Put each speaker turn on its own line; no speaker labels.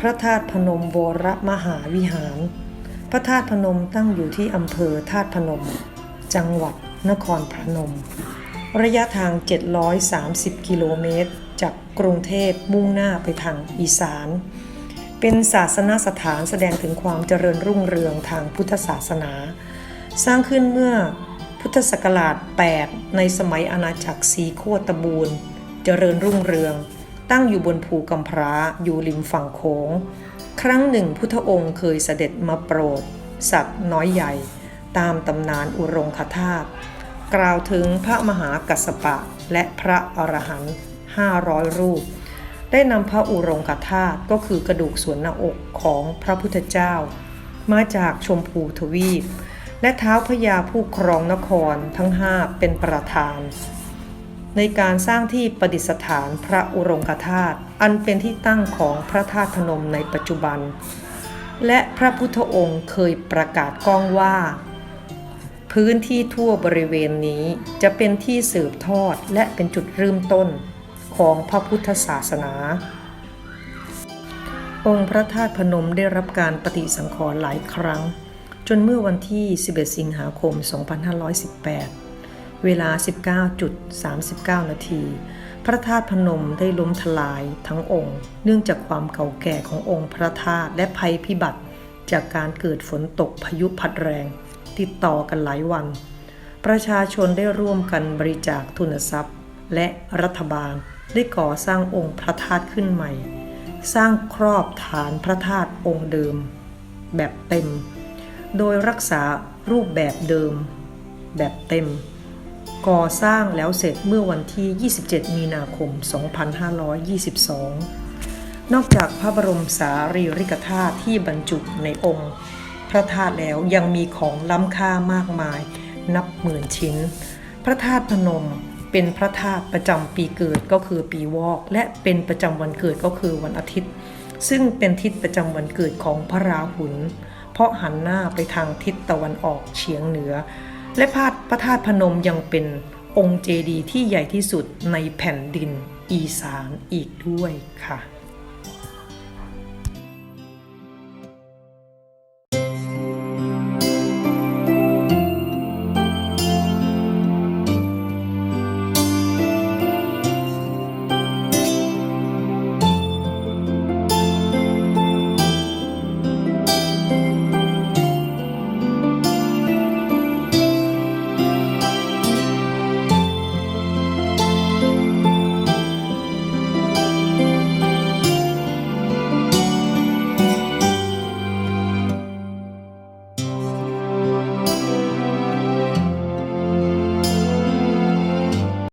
พระธาตุพนมโบรมหาวิหาร พระธาตุพนมตั้งอยู่ที่อำเภอธาตุพนม จังหวัดนครพนม ระยะทาง 730 กิโลเมตร จากกรุงเทพมุ่งหน้าไปทางอีสาน เป็นศาสนสถานแสดงถึงความเจริญรุ่งเรืองทางพุทธศาสนา สร้างขึ้นเมื่อพุทธศักราช 8 ในสมัยอาณาจักรสีโคตบูรณ์ เจริญรุ่งเรือง ตั้งอยู่บนภูกำพร้าอยู่ริมฝั่งโขง ครั้งหนึ่งพุทธองค์เคยเสด็จมาโปรด สัตว์น้อยใหญ่ ตามตำนานอุรงคธาตุกล่าวถึงพระมหากัสสปะและพระอรหันต์500 รูป ได้นำพระอุรงคธาตุก็คือกระดูกส่วนหน้าอกของพระพุทธเจ้า มาจากชมพูทวีป และเท้าพญาผู้ครองนครทั้งห้าเป็นประธาน ในการสร้างที่ประดิษฐานพระอุรงคธาตุอันเป็นที่ตั้งของพระธาตุพนมในปัจจุบัน และพระพุทธองค์เคยประกาศก้องว่า พื้นที่ทั่วบริเวณนี้จะเป็นที่สืบทอดและเป็นจุดเริ่มต้นของพระพุทธศาสนา องค์พระธาตุพนมได้รับการปฏิสังขรณ์หลายครั้ง จนเมื่อวันที่ 11 สิงหาคม 2518 เวลา 19.39 นาที พระธาตุพนมได้ล้มทลายทั้งองค์ เนื่องจากความเก่าแก่ขององค์พระธาตุและภัยพิบัติ จากการเกิดฝนตกพายุพัดแรง ติดต่อกันหลายวัน ประชาชนได้ร่วมกันบริจาคทุนทรัพย์ และรัฐบาลได้ก่อสร้างองค์พระธาตุขึ้นใหม่ สร้างครอบฐานพระธาตุองค์เดิม แบบเต็ม โดยรักษารูปแบบเดิม แบบเต็ม ก่อสร้างแล้วเสร็จเมื่อวันที่ 27 มีนาคม 2522 นอกจากพระบรมสารีริกธาตุที่บรรจุในองค์ พระธาตุแล้วยังมีของล้ำค่ามากมาย นับหมื่นชิ้น พระธาตุพนมเป็นพระธาตุประจำปีเกิดก็คือปีวอก และเป็นประจำวันเกิดก็คือวันอาทิตย์ ซึ่งเป็นทิศประจำวันเกิดของพระราหุลเพราะหันหน้าไปทางทิศตะวันออกเฉียงเหนือ และพาดพระธาตุพนมยังเป็นองค์เจดีย์ที่ใหญ่ที่สุดในแผ่นดินอีสานอีกด้วยค่ะ